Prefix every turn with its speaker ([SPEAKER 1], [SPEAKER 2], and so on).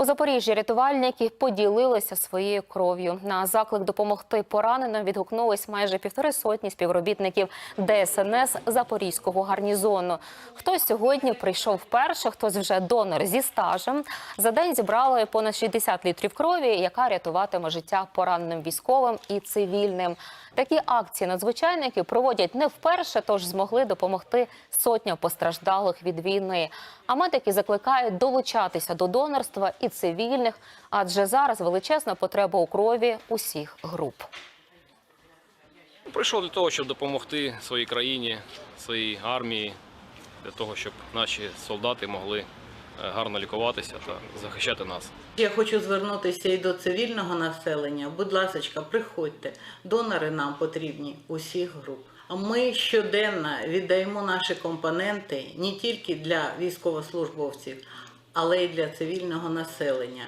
[SPEAKER 1] У Запоріжжі рятувальники поділилися своєю кров'ю. На заклик допомогти пораненим відгукнулись майже півтори сотні співробітників ДСНС Запорізького гарнізону. Хтось сьогодні прийшов вперше, хтось вже донор зі стажем. За день зібрали понад 60 літрів крові, яка рятуватиме життя пораненим військовим і цивільним. Такі акції надзвичайники проводять не вперше, тож змогли допомогти сотням постраждалих від війни. А медики закликають долучатися до донорства і цивільних, адже зараз величезна потреба у крові усіх груп.
[SPEAKER 2] Прийшов для того, щоб допомогти своїй країні, своїй армії, для того, щоб наші солдати могли е, гарно лікуватися та захищати нас.
[SPEAKER 3] Я хочу звернутися і до цивільного населення. Будь ласка, приходьте. Донори нам потрібні усіх груп. А ми щоденно віддаємо наші компоненти не тільки для військовослужбовців, але й для цивільного населення.